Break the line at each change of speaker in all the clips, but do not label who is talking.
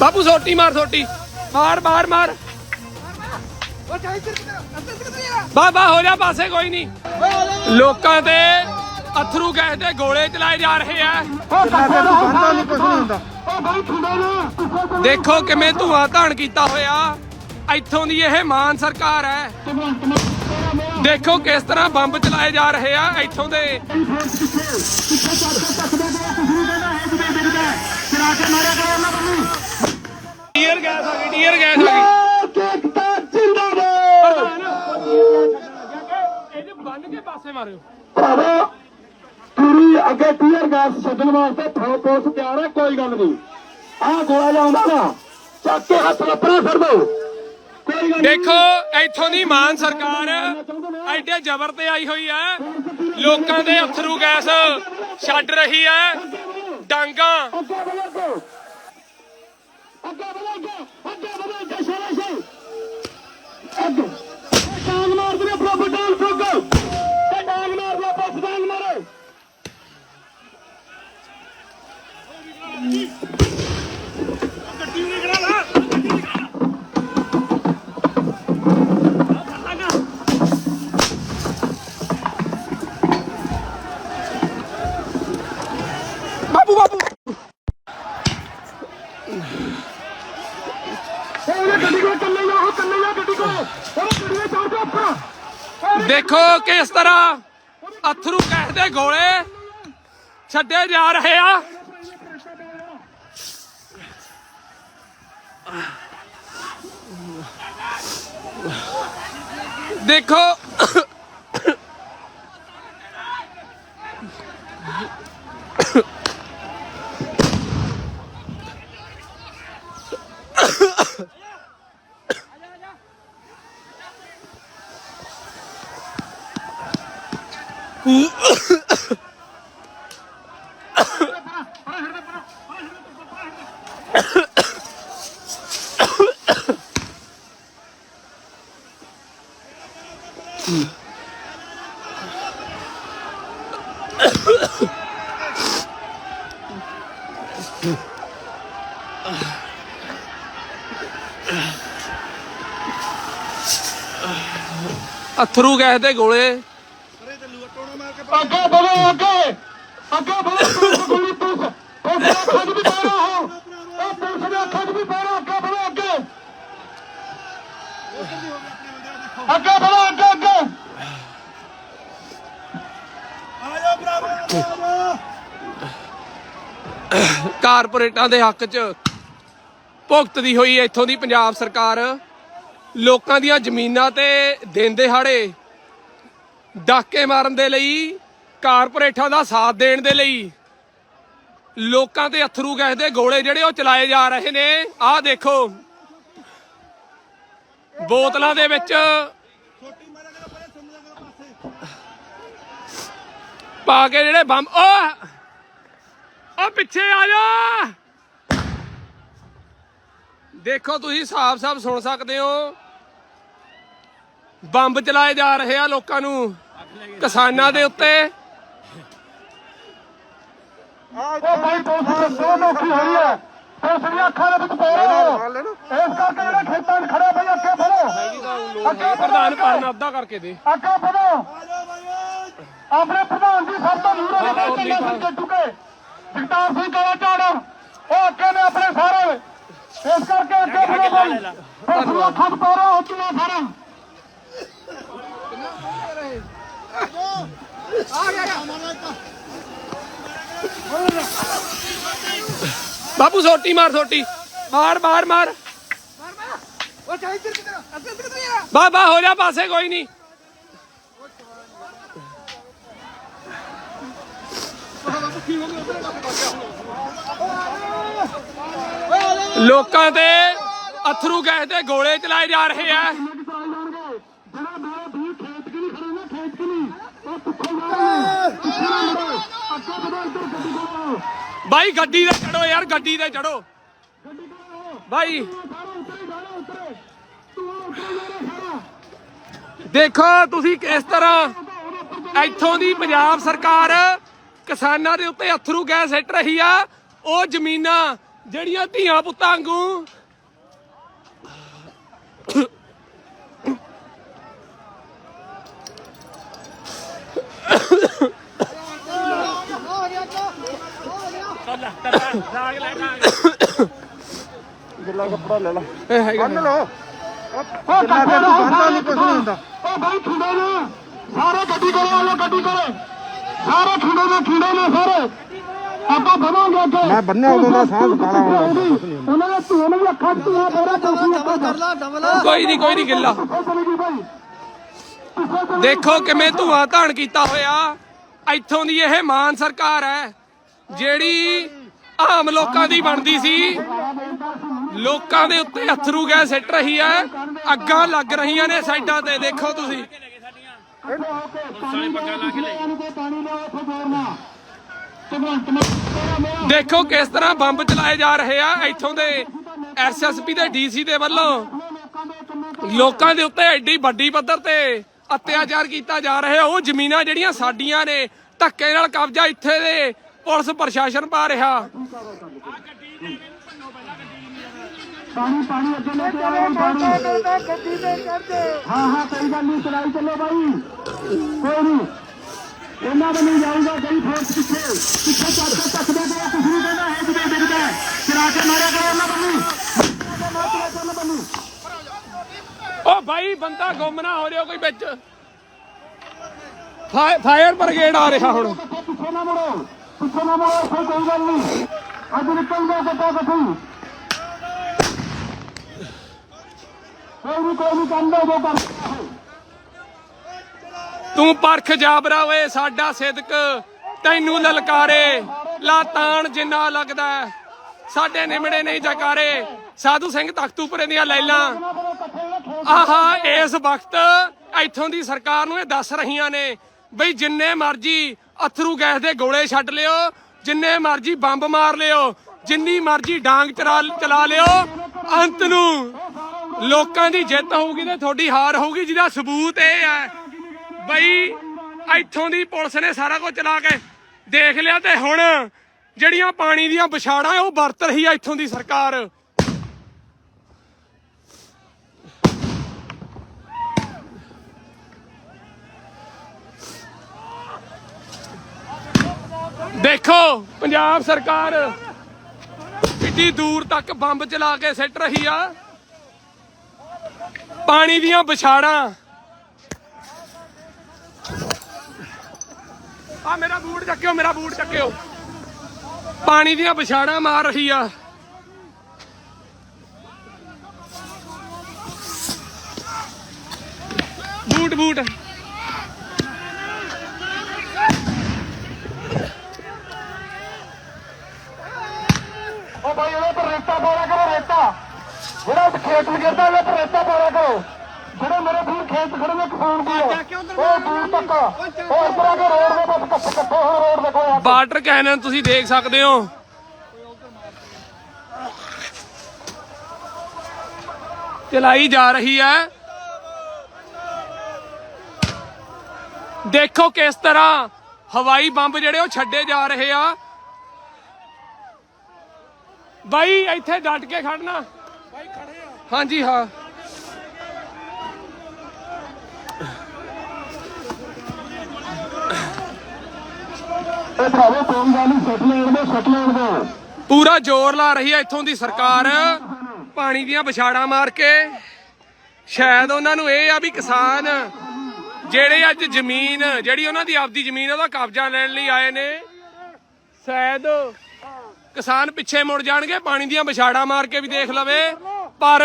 ਬਾਪੂ, ਸੋਟੀ ਮਾਰ ਸੋਟੀ। ਮਾਰ ਮਾਰ ਮਾਰ। ਬਾ ਬਾ ਹੋ ਜਾ ਪਾਸੇ, ਕੋਈ ਨਹੀਂ। ਲੋਕਾਂ ਤੇ ਅਥਰੂ ਗੈਸ ਦੇ ਗੋਲੇ ਚਲਾਏ ਜਾ ਰਹੇ ਆ। ਦੇਖੋ ਕਿਵੇਂ ਧੂਆਂ ਧਾਣ ਕੀਤਾ ਹੋਇਆ। ਇੱਥੋਂ ਦੀ ਇਹ ਮਾਨ ਸਰਕਾਰ ਹੈ। ਦੇਖੋ ਕਿਸ ਤਰ੍ਹਾਂ ਬੰਬ ਚਲਾਏ ਜਾ ਰਹੇ ਆ ਇੱਥੋਂ ਦੇ। ਟੀਅਰ ਗੈਸ ਆ ਗਈ ਟੀਅਰ ਗੈਸ ਆ ਗਈ। ਇਹ ਬੰਨ ਕੇ ਪਾਸੇ ਮਾਰਿਓ
ਭਰਾਵਾ ਪੂਰੀ ਅੱਗੇ ਟੀਅਰ ਗੈਸ ਛੱਡਣ ਵਾਸਤੇ ਫੌ ਪੁਲਿਸ ਤਿਆਰ ਹੈ ਕੋਈ ਗੱਲ ਨਹੀਂ। ਆਹ ਗੋਲਾ ਲਾਉਂਦਾ ਨਾ ਚੱਕ ਕੇ ਹੱਥ ਲੱਪੜਾ ਫਿਰ ਦੋ।
ਦੇਖੋ, ਇੱਥੋਂ ਦੀ ਮਾਨ ਸਰਕਾਰ ਐਡੇ ਜ਼ਬਰ ਤੇ ਆਈ ਹੋਈ ਹੈ ਲੋਕਾਂ ਦੇ ਅਥਰੂ ਗੈਸ ਛੱਡ ਰਹੀ ਹੈ ਡਾਂਗਾ
ਅੱਗੇ ਵਧੋ ਅੱਗੇ
ਛੱਡੇ ਜਾ ਰਹੇ। ਆ ਦੇਖੋ ਅਥਰੂ ਗੈਸ ਦੇ ਗੋਲੇ।
ਅੱਗੇ ਵਧੋ ਅੱਗੇ। ਅੱਗੇ ਵਧੋ ਪੁਲਿਸ ਗੋਲੀ ਪੁਲਿਸ ਉਹ ਦੇ ਅੱਖਾਂ 'ਚ ਵੀ ਪੈ ਰਹਾ ਹੋ ਉਹ ਪੁਲਿਸ ਦੇ ਅੱਖਾਂ 'ਚ ਵੀ ਪੈ ਰਹਾ ਅੱਗੇ ਵਧੋ ਅੱਗੇ। ਅੱਗੇ ਵਧੋ ਅੱਗੇ ਅੱਗੇ।
ਕਾਰਪੋਰੇਟਾਂ ਦੇ ਹੱਕ 'ਚ ਭੁਗਤਦੀ ਹੋਈ ਇੱਥੋਂ ਦੀ ਪੰਜਾਬ ਸਰਕਾਰ। ਲੋਕਾਂ ਦੀਆਂ ਜ਼ਮੀਨਾਂ ਤੇ ਦਿਨ ਦਿਹਾੜੇ ਡਾਕੇ ਮਾਰਨ ਦੇ ਲਈ ਕਾਰਪੋਰੇਟਾਂ ਦਾ ਸਾਥ ਦੇਣ ਦੇ ਲਈ ਲੋਕਾਂ ਤੇ ਅਥਰੂ ਗੈਸ ਦੇ ਗੋਲੇ ਜਿਹੜੇ ਉਹ ਚਲਾਏ ਜਾ ਰਹੇ ਨੇ। ਆਹ ਦੇਖੋ, ਬੋਤਲਾਂ ਦੇ ਵਿੱਚ ਪਾ ਕੇ ਜਿਹੜੇ ਬੰਬ, ਓ! ਓ, ਪਿੱਛੇ ਆ ਜਾ ਦੇਖੋ, ਤੁਸੀਂ ਸਾਫ਼-ਸਾਫ਼ ਸੁਣ ਸਕਦੇ ਹੋ। ਬੰਬ ਚਲਾਏ ਜਾ ਰਹੇ ਆ ਲੋਕਾਂ ਨੂੰ ਕਿਸਾਨਾਂ ਦੇ ਉੱਤੇ।
ਉਹ ਭਾਈ ਪੁਲਿਸ ਦੇ ਦੋ ਨੌਕਰੀ ਹੋਈ ਹੈ। ਪੁਲਿਸ ਦੀਆਂ ਅੱਖਾਂ ਦੇ ਵਿੱਚ ਪੈ ਰਹਾ ਹੋ ਇਸ ਕਰਕੇ ਜਿਹੜੇ ਖੇਤਾਂ 'ਚ ਖੜੇ ਬਈ ਅੱਗੇ ਵਧੋ ਅੱਗੇ
ਪ੍ਰਧਾਨ ਪਰਨਾ ਅੱਧਾ ਕਰਕੇ ਦੇ।
ਅੱਗੇ ਵਧੋ ਆਪਣੇ ਪ੍ਰਧਾਨ ਜੀ ਸਭ ਤੋਂ ਮੂਹਰੇ ਨੇ ਚੰਗਾ ਸਿੰਘ ਜੱਟੂ ਕੇ ਜਗਤਾਰ ਸਿੰਘ ਕਾਲਾ ਝਾੜ। ਉਹ ਅੱਗੇ ਨੇ ਆਪਣੇ ਸਾਰੇ। ਇਸ ਕਰਕੇ ਅੱਗੇ ਵਧੋ ਭਾਈ ਪੁਲਿਸ ਦੀਆਂ ਅੱਖਾਂ 'ਚ ਪੈ ਰਹਾ ਹੋ ਚੁਣਾ ਸਾਰਾ
ਬਾਬੂ ਸੋਟੀ ਮਾਰ ਸੋਟੀ। ਮਾਰ ਮਾਰ ਮਾਰ। ਬਾ ਬਾ ਹੋ ਜਾ ਪਾਸੇ, ਕੋਈ ਨਹੀਂ। ਲੋਕਾਂ ਤੇ ਅਥਰੂ ਗੈਸ ਦੇ ਗੋਲੇ ਚਲਾਏ ਜਾ ਰਹੇ ਆ।
ਜਿਹੜਾ ਮੇਰੇ ਵੀ ਖੇਤ ਕਿ ਨਹੀਂ ਖੜੇ ਖੇਤ ਕਿ ਨਹੀਂ। ਉਹ ਪਿੱਛੇ ਜਾ
ਬਾਈ, ਗੱਡੀ ਤੇ ਚੜੋ ਯਾਰ, ਗੱਡੀ ਤੇ ਚੜੋ ਬਾਈ। ਦੇਖੋ, ਤੁਸੀਂ ਕਿਸ ਤਰ੍ਹਾਂ ਇੱਥੋਂ ਦੀ ਪੰਜਾਬ ਸਰਕਾਰ ਕਿਸਾਨਾਂ ਦੇ ਉੱਤੇ ਅਥਰੂ ਗੈਸ ਸਿੱਟ ਰਹੀ ਆ। ਉਹ ਜ਼ਮੀਨਾਂ ਜਿਹੜੀਆਂ ਧੀਆਂ ਪੁੱਤਾਂ ਵਾਂਗੂ
ਗਿੱਲਾ ਕੱਪੜਾ ਲੈ ਲੈ।
ਇਹ ਹੈਗਾ।
ਲੋ ਉਹ ਕੱਪੜਾ ਬੰਦਾ ਨਹੀਂ ਕੁਝ ਨਹੀਂ ਹੁੰਦਾ। ਉਹ ਬਾਈ ਖੁੰਡੇ ਨੇ ਸਾਰੇ ਗੱਡੀ ਕਰੋ ਆਲੋ ਗੱਡੀ ਕਰੋ। ਸਾਰੇ ਖੁੰਡੇ ਨੇ ਖੁੰਡੇ ਨੇ ਸਾਰੇ। ਆਪਾਂ ਬਣਾਂਗੇ ਅੱਗੇ। ਮੈਂ ਬੰਨਿਆ ਉਦੋਂ ਦਾ ਸਾਹ ਕਾਲਾ ਉਹਨਾਂ ਦੇ ਧੂਏ ਨੇ ਵੀ ਅੱਖਾਂ 'ਚ ਧੂਆ ਪੂਰਾ ਚੌਕੀ ਅੱਖਾਂ ਕਰ ਲਾ
ਕੋਈ ਨਹੀਂ ਕੋਈ ਨਹੀਂ ਗਿੱਲਾ। ਦੇਖੋ ਕਿਵੇਂ ਧੂਆਂ ਧਾਣ ਕੀਤਾ ਹੋਇਆ। ਇੱਥੋਂ ਦੀ ਇਹ ਮਾਨ ਸਰਕਾਰ ਹੈ ਜਿਹੜੀ ਆਮ ਲੋਕਾਂ ਦੀ ਬਣਦੀ ਸੀ। ਲੋਕਾਂ ਦੇ ਉੱਤੇ ਅਥਰੂ ਗੈਸ ਸਿੱਟ ਰਹੀ ਹੈ। ਅੱਗਾਂ ਲੱਗ ਰਹੀਆਂ ਨੇ ਸਾਈਡਾਂ ਤੇ, ਦੇਖੋ ਤੁਸੀਂ। ਦੇਖੋ ਕਿਸ ਤਰ੍ਹਾਂ ਬੰਬ ਚਲਾਏ ਜਾ ਰਹੇ ਆ ਇੱਥੋਂ ਦੇ ਐਸਐਸਪੀ ਤੇ ਡੀਸੀ ਦੇ ਵੱਲੋਂ। ਲੋਕਾਂ ਦੇ ਉੱਤੇ ਐਡੀ ਵੱਡੀ ਪੱਧਰ ਤੇ ਅਤਿਆਚਾਰ ਕੀਤਾ ਜਾ ਰਿਹਾ। ਉਹ ਜ਼ਮੀਨਾਂ ਜਿਹੜੀਆਂ ਸਾਡੀਆਂ ਨੇ, ਧੱਕੇ ਨਾਲ ਕਬਜ਼ਾ ਇੱਥੇ ਦੇ ਪੁਲਿਸ ਪ੍ਰਸ਼ਾਸਨ ਪਾ ਰਿਹਾ।
ਪਾਣੀ ਪਾਣੀ ਅੱਗੇ ਲੈ ਕੇ ਆਓ ਪਾਣੀ ਗੱਡੀ ਤੇ ਕਰਦੇ। ਹਾਂ ਹਾਂ ਕੋਈ ਗੱਲ ਨਹੀਂ ਚਲਾਈ ਚੱਲੋ ਬਾਈ। ਕੋਈ ਨਹੀਂ। ਇਹਨਾਂ ਦੇ ਨਹੀਂ ਜਾਊਗਾ ਕਈ ਫੋਰਸ ਪਿੱਛੇ। ਪਿੱਛੇ ਚੱਕ ਕੇ ਚੱਕਦੇ ਪਏ ਕੁਝ ਨਹੀਂ ਕਹਿੰਦਾ ਹੈ ਜਿਵੇਂ ਹੈ। ਚਲਾ ਕੇ ਮਾਰਿਆ ਕਰੋ ਉਹਨਾਂ ਬੰਨੀ
ਓ ਭਾਈ ਬੰਦਾ ਗੁੰਮ ਨਾ ਹੋ ਰਿਹਾ ਕੋਈ ਵਿੱਚ। ਫਾਇਰ ਬ੍ਰਿਗੇਡ ਆ ਰਿਹਾ ਹੁਣ।
ਪਿੱਛੇ ਨਾ ਮੁੜੋ। ਪਿੱਛੇ ਨਾ ਮੁੜੋ ਇੱਥੇ ਕੋਈ ਗੱਲ ਨਹੀਂ। ਅੱਜ ਨਿਕਲ ਜਾ ਕੱਟਾ ਕੱਟੀ ਕੋਈ ਨਹੀਂ ਕੋਈ ਨਹੀਂ ਕੰਮ ਜੋ ਕਰ
ਤੂੰ ਪਰਖ ਜਾਬਰਾ ਓਏ ਸਾਡਾ ਸਿਦਕ ਤੈਨੂੰ ਲਲਕਾਰੇ। ਲਾ ਤਾਣ ਜਿੰਨਾ ਲੱਗਦਾ। ਸਾਡੇ ਨਿਮੜੇ ਨਹੀਂ ਜਕਾਰੇ। ਸਾਧੂ ਸਿੰਘ ਤਖਤੂਪੁਰੇ ਦੀਆਂ ਲੈਲਾਂ। ਆਹਾ ਇਸ ਵਕਤ ਇੱਥੋਂ ਦੀ ਸਰਕਾਰ ਨੂੰ ਇਹ ਦੱਸ ਰਹੀਆਂ ਨੇ ਬਈ ਜਿੰਨੇ ਮਰਜ਼ੀ ਅਥਰੂ ਗੈਸ ਦੇ ਗੋਲੇ ਛੱਡ ਲਿਓ, ਜਿੰਨੇ ਮਰਜ਼ੀ ਬੰਬ ਮਾਰ ਲਿਓ, ਜਿੰਨੀ ਮਰਜ਼ੀ ਡਾਂਗ ਚਲਾ ਲਿਓ, ਅੰਤ ਨੂੰ ਲੋਕਾਂ ਦੀ ਜਿੱਤ ਹੋਊਗੀ ਤੇ ਤੁਹਾਡੀ ਹਾਰ ਹੋਊਗੀ, ਜਿਹਦਾ ਸਬੂਤ ਇਹ ਹੈ। ਬਈ ਇੱਥੋਂ ਦੀ ਪੁਲਿਸ ਨੇ ਸਾਰਾ ਕੁਝ ਚਲਾ ਕੇ ਦੇਖ ਲਿਆ ਤੇ ਹੁਣ ਜਿਹੜੀਆਂ ਪਾਣੀ ਦੀਆਂ ਵਿਛਾੜਾਂ, ਉਹ ਵਰਤ ਰਹੀ ਹੈ ਇੱਥੋਂ ਦੀ ਸਰਕਾਰ। ਦੇਖੋ, ਪੰਜਾਬ ਸਰਕਾਰ ਕਿੱਡੀ ਦੂਰ ਤੱਕ ਬੰਬ ਚਲਾ ਕੇ ਸਿੱਟ ਰਹੀ ਆ। ਪਾਣੀ ਦੀਆਂ ਵਿਛਾੜਾਂ। ਆ ਮੇਰਾ ਬੂਟ ਚੱਕਿਓ, ਮੇਰਾ ਬੂਟ ਚੱਕਿਓ। ਪਾਣੀ ਦੀਆਂ ਵਿਛਾੜਾਂ ਮਾਰ ਰਹੀ ਆ। ਬੂਟ ਬੂਟ।
ਭਾਈ ਉਹਦੇ ਪਰ ਰੇਤਾ ਪਾਇਆ ਕਰੋ ਰੇਤਾ। ਜਿਹੜਾ ਖੇਤ ਨੂੰ ਗਿਰਦਾ ਉਹਦੇ ਪਰ ਰੇਤਾ ਪਾਇਆ ਕਰੋ। ਜਿਹੜੇ ਮੇਰੇ ਵੀਰ ਖੇਤ ਖੜੇ ਨੇ ਕਿਸਾਨ ਦੀ ਉਹ ਦੂਰ ਤੱਕ ਹੋਰ ਤਰ੍ਹਾਂ ਦੇ ਰੋਡ ਦੇ ਬਸ ਕੱਟ ਕੱਟੇ ਹੋਏ ਰੋਡ ਦੇਖੋ ਯਾਰ
ਵਾਟਰ ਕੈਨਨ ਤੁਸੀਂ ਦੇਖ ਸਕਦੇ ਹੋ। ਚਲਾਈ ਜਾ ਰਹੀ ਹੈ। ਦੇਖੋ ਕਿਸ ਤਰ੍ਹਾਂ ਹਵਾਈ ਬੰਬ ਜਿਹੜੇ ਉਹ ਛੱਡੇ ਜਾ ਰਹੇ ਆ। ਬਾਈ ਇੱਥੇ ਡਟ ਕੇ ਖੜਨਾ। ਬਾਈ ਖੜੇ ਆ ਹਾਂਜੀ ਹਾਂ।
ਇਹ ਭਰਾਵੋ ਕੋਈ ਗੱਲ ਨਹੀਂ ਸੱਟ ਲੈਣ ਦੇ ਸੱਟ ਲੈਣ ਦੇ।
ਪੂਰਾ ਜ਼ੋਰ ਲਾ ਰਹੀ ਹੈ ਇੱਥੋਂ ਦੀ ਸਰਕਾਰ। ਪਾਣੀ ਦੀਆਂ ਵਿਛਾੜਾਂ ਮਾਰ ਕੇ। ਸ਼ਾਇਦ ਉਹਨਾਂ ਨੂੰ ਇਹ ਆ ਵੀ ਕਿਸਾਨ ਜਿਹੜੇ ਅੱਜ ਜ਼ਮੀਨ ਜਿਹੜੀ ਉਹਨਾਂ ਦੀ ਆਪਦੀ ਜ਼ਮੀਨ ਉਹਦਾ ਕਬਜ਼ਾ ਲੈਣ ਲਈ ਆਏ ਨੇ। ਸ਼ਾਇਦ ਕਿਸਾਨ ਪਿੱਛੇ ਮੁੜ ਜਾਣਗੇ, ਪਾਣੀ ਦੀਆਂ ਵਿਛਾੜਾਂ ਮਾਰ ਕੇ ਵੀ ਦੇਖ ਲਵੇ। ਪਰ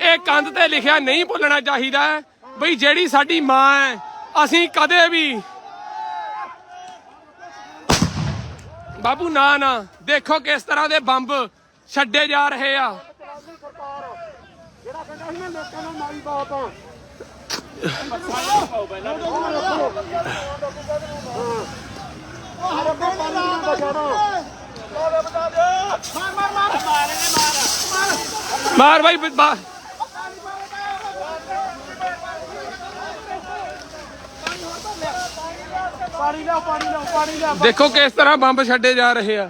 ਇਹ ਕੰਧ ਤੇ ਲਿਖਿਆ ਨਹੀਂ ਭੁੱਲਣਾ ਚਾਹੀਦਾ ਬਈ ਜਿਹੜੀ ਸਾਡੀ ਮਾਂ ਹੈ, ਅਸੀਂ ਕਦੇ ਵੀ ਬਾਬੂ ਨਾ ਨਾ, ਦੇਖੋ ਕਿਸ ਤਰ੍ਹਾਂ ਦੇ ਬੰਬ ਛੱਡੇ ਜਾ ਰਹੇ ਆ।
ਜਿਹੜਾ ਕਹਿੰਦਾ ਸੀ ਨਾ ਲੋਕਾਂ ਨੂੰ ਮਾਰੀ ਬਾਤ ਆ।
ਮਾਰ ਬਾਈ, ਬਾ-
ਪਾਣੀ ਲਿਆਓ ਪਾਣੀ ਲਿਆਓ ਪਾਣੀ ਲਿਆਓ
ਦੇਖੋ ਕਿਸ ਤਰ੍ਹਾਂ ਬੰਬ ਛੱਡੇ ਜਾ ਰਹੇ ਆ।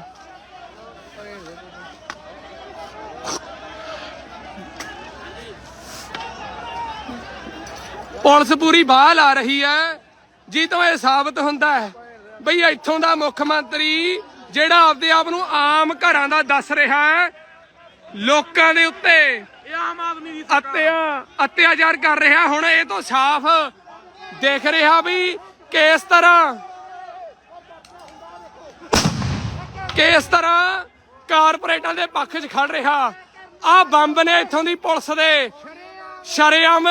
ਪੁਲਿਸ ਪੂਰੀ ਬਾਹ ਲਾ ਰਹੀ ਹੈ, ਜੀ ਤੋਂ ਇਹ ਸਾਬਤ ਹੁੰਦਾ ਹੈ, ਬਈ ਇੱਥੋਂ ਦਾ ਮੁੱਖ ਮੰਤਰੀ ਜਿਹੜਾ ਆਪਦੇ ਆਪ ਨੂੰ ਆਮ ਘਰਾਂ ਦਾ ਦੱਸ ਰਿਹਾ ਹੈ ਲੋਕਾਂ ਦੇ ਉੱਤੇ
ਇਹ ਆਮ ਆਦਮੀ ਦੀ
ਅਤਿਆ ਅਤਿਆਚਾਰ ਕਰ ਰਿਹਾ ਹੁਣ ਇਹ ਤੋਂ ਸਾਫ਼ ਦੇਖ ਰਿਹਾ ਵੀ ਕਿਸ ਤਰ੍ਹਾਂ ਕਿਸ ਤਰ੍ਹਾਂ ਕਾਰਪੋਰੇਟਾਂ ਦੇ ਪੱਖ 'ਚ ਖੜ ਰਿਹਾ। ਆ ਬੰਬ ਨੇ ਇੱਥੋਂ ਦੀ ਪੁਲਿਸ ਦੇ ਸ਼ਰੇਆਮ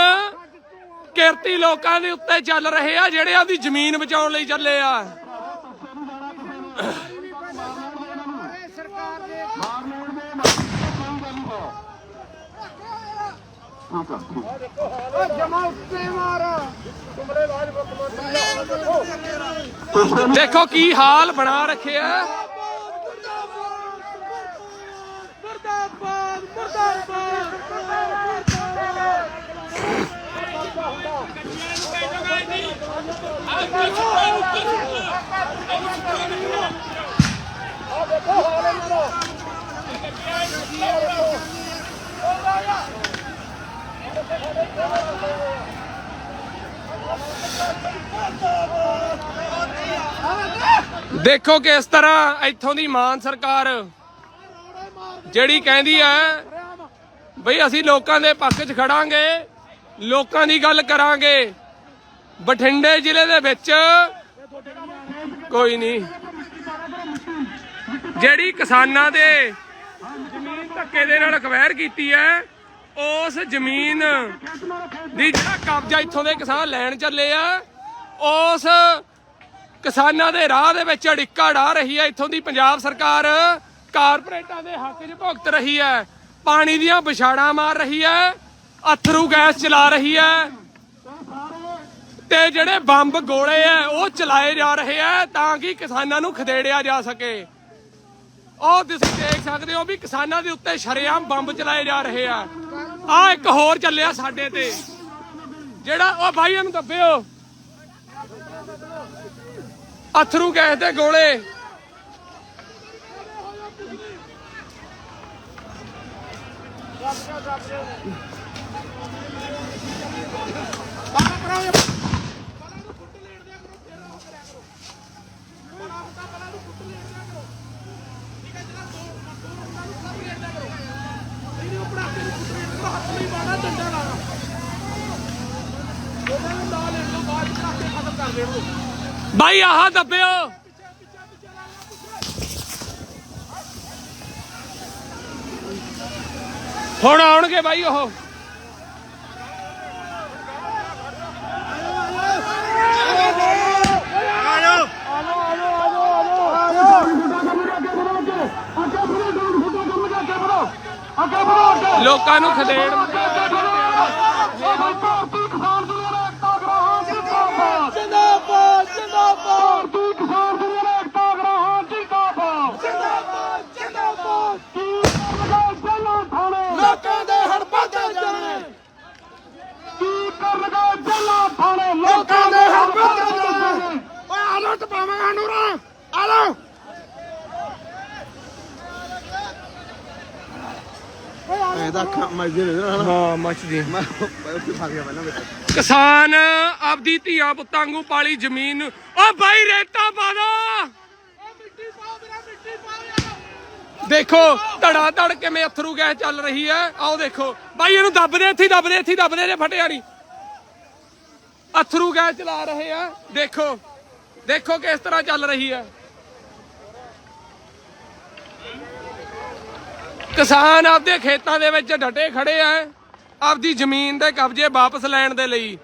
ਕਿਰਤੀ ਲੋਕਾਂ ਦੇ ਉੱਤੇ ਚੱਲ ਰਹੇ ਆ ਜਿਹੜੇ ਆਪਦੀ ਜ਼ਮੀਨ ਬਚਾਉਣ ਲਈ ਚੱਲੇ ਆ।
ਜਮਾ ਉੱਤੇ ਮਾਰ
ਦੇਖੋ ਕੀ ਹਾਲ ਬਣਾ ਰੱਖਿਆ
ਮੁਰਦਾਬਾਦ ਮੁਰਦਾਬਾਦ
ਦੇਖੋ ਕਿਸ ਤਰ੍ਹਾਂ ਇੱਥੋਂ ਦੀ ਮਾਨ ਸਰਕਾਰ ਜਿਹੜੀ ਕਹਿੰਦੀ ਹੈ, ਬਈ ਅਸੀਂ ਲੋਕਾਂ ਦੇ ਪੱਖ 'ਚ ਖੜਾਂਗੇ, ਲੋਕਾਂ ਦੀ ਗੱਲ ਕਰਾਂਗੇ। ਬਠਿੰਡੇ ਜ਼ਿਲ੍ਹੇ ਦੇ ਵਿੱਚ ਕੋਈ ਨਹੀਂ। ਜਿਹੜੀ ਕਿਸਾਨਾਂ ਦੇ ਜ਼ਮੀਨ ਧੱਕੇ ਦੇ ਨਾਲ ਅਕਵਾਇਰ ਕੀਤੀ ਹੈ ਉਸ ਜ਼ਮੀਨ ਦੀ ਜਿਹੜਾ ਕਬਜ਼ਾ ਇੱਥੋਂ ਦੇ ਕਿਸਾਨ ਲੈਣ ਚੱਲੇ ਆ, ਉਸ ਕਿਸਾਨਾਂ ਦੇ ਰਾਹ ਦੇ ਵਿੱਚ ਅੜਿੱਕਾ ਢਾ ਰਹੀ ਹੈ ਇੱਥੋਂ ਦੀ ਪੰਜਾਬ ਸਰਕਾਰ ਕਾਰਪੋਰੇਟਾਂ ਦੇ ਹੱਕ 'ਚ ਭੁਗਤ ਰਹੀ ਹੈ ਪਾਣੀ ਦੀਆਂ ਵਿਛਾੜਾਂ ਮਾਰ ਰਹੀ ਹੈ ਅਥਰੂ ਗੈਸ ਚਲਾ ਰਹੀ ਹੈ ਤੇ ਜਿਹੜੇ ਬੰਬ ਗੋਲੇ ਆ, ਉਹ ਚਲਾਏ ਜਾ ਰਹੇ ਆ ਤਾਂ ਕਿ ਕਿਸਾਨਾਂ ਨੂੰ ਖਦੇੜਿਆ ਜਾ ਸਕੇ। ਉਹ ਤੁਸੀਂ ਦੇਖ ਸਕਦੇ ਹੋ ਵੀ ਕਿਸਾਨਾਂ ਦੇ ਉੱਤੇ ਸ਼ਰੇਆਮ ਬੰਬ ਚਲਾਏ ਜਾ ਰਹੇ ਆ। ਆ ਇੱਕ ਹੋਰ ਚੱਲਿਆ ਸਾਡੇ ਤੇ। ਜਿਹੜਾ, ਉਹ ਭਾਈ ਇਹਨੂੰ ਦੱਬਿਓ। ਅਥਰੂ ਗੈਸ ਦੇ ਗੋਲੇ। ਭਾਈ ਆਹ ਦੱਬਿਓ। ਹੁਣ ਆਉਣਗੇ ਭਾਈ ਉਹ। ਲੋਕਾਂ ਨੂੰ ਖਦੇੜ।
Ordu! ਅੱਖਾਂ ਮੱਜਦੇ ਨੇ ਨਾ
ਹਾਂ ਮੱਚਦੀ
ਮੈਂ ਉੱਥੇ ਫਸ ਗਿਆ ਪਹਿਲਾਂ ਵਿੱਚ।
ਕਿਸਾਨ ਆਪਦੀ ਧੀਆਂ ਪੁੱਤਾਂ ਵਾਂਗੂ ਪਾਲੀ ਜ਼ਮੀਨ। ਓ ਬਾਈ ਰੇਤਾ ਪਾ ਦੋ! ਦੇਖੋ ਧੜਾ ਧੜ ਕਿਵੇਂ ਅਥਰੂ ਗੈਸ ਚੱਲ ਰਹੀ ਹੈ। ਆਓ ਦੇਖੋ। ਬਾਈ ਇਹਨੂੰ ਦੱਬਦੇ ਇੱਥੇ ਦੱਬਦੇ ਇੱਥੇ ਦੱਬਦੇ ਜੇ ਫਟਿਆ ਨਹੀਂ। ਅਥਰੂ ਗੈਸ ਚਲਾ ਰਹੇ ਆ। ਦੇਖੋ। ਦੇਖੋ ਕਿਸ ਤਰ੍ਹਾਂ ਚੱਲ ਰਹੀ ਹੈ। ਕਿਸਾਨ ਆਪਦੇ ਖੇਤਾਂ ਦੇ ਵਿੱਚ ਡਟੇ ਖੜੇ ਆ, ਆਪਦੀ ਜ਼ਮੀਨ ਦੇ ਕਬਜ਼ੇ ਵਾਪਸ ਲੈਣ ਦੇ ਲਈ।